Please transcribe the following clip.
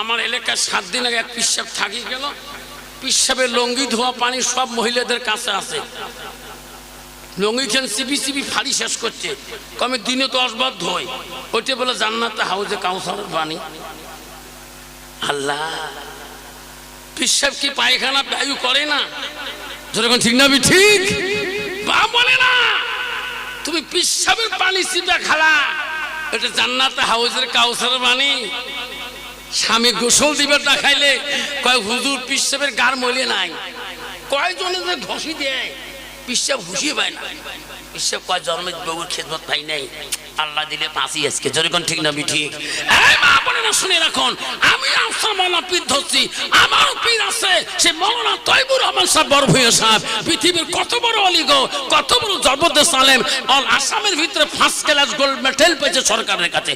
আমার এলাকায় সাত দিন আগে এক পিসাব থাকি গেল। পিসাবের লঙ্গি, ধোয়া পানি সব মহিলাদের কাছে আছে। লঙ্গি খেন সিবি সিবি ফাড়ি শেষ করছে। কমে দিনে দশ বার ধোয় ওইটা বলে, জান্নাতে হাউজে কাউসারের পানি আল্লাহ, পিসাব কি পায়খানা বায়ু করে না? যেরকম ঠিক না ঠিক? বা বলে না। তুমি পিসাবের পানি সিপা খালা। এটা জান্নাতে হাউজের কাউসার পানি স্বামী গোসল দিবে না খাইলে কয়, হুজুর পিসাবের গার মলে নাই। কয়জনে যে ঘষি দেয় পিসাব হুসিয়ে পায় না। পিসাব কয় জন্মের বউর খেদমত পাই নাই। আল্লাহ দিলে পাঁচই আজকে। যেরকম ঠিক না ঠিক মা না শুনে রাখুন, আমি আফসা ধরছি। আমার পীর আছে, সে মৌলানা তৈবুর সরকারের কাছে।